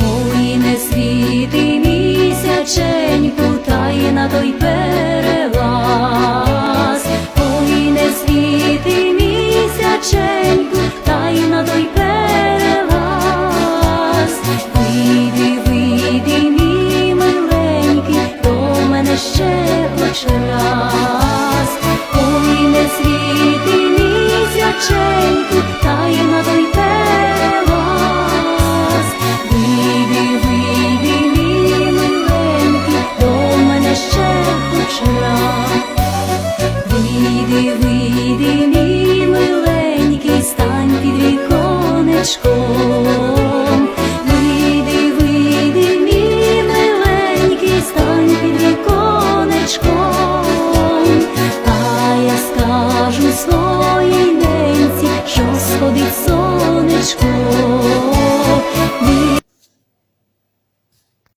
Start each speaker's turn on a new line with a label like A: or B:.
A: Ой, не світи місяченьку, та й на той перелаз, Ой, не світи місяченьку, та й на той перелаз, вийди, вийди, мій миленький, до мене ще хоч раз. стежком, вийди, вийди, мій миленький, стань під віконечком, та я скажу своїй неньці, що сходить сонечком.